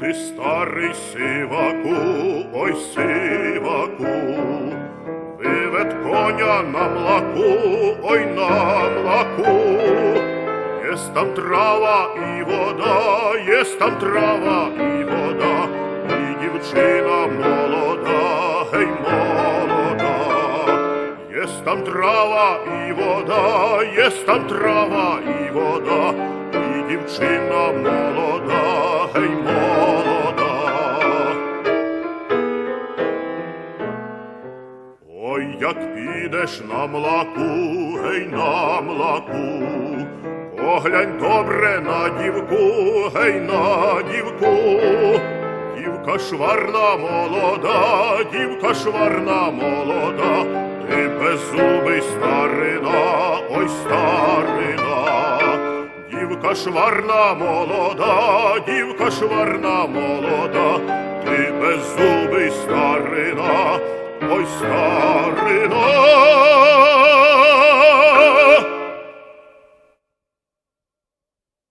Ти старий сиваку, ой сиваку, вивед коня на млаку, ой на млаку. Єсть там трава і вода, єсть там трава і вода, і дівчина молода, гей молода. Єсть там трава і вода, єсть там трава і вода, і дівчина молода, гей молода. Ой, як підеш на млаку, гей на млаку, поглянь добре на дівку, гей на дівку, дівка шварна молода, дівка шварна молода, ти беззубий старина, ой старина, дівка шварна молода, дівка шварна молода, ти беззубий старина, ой старина.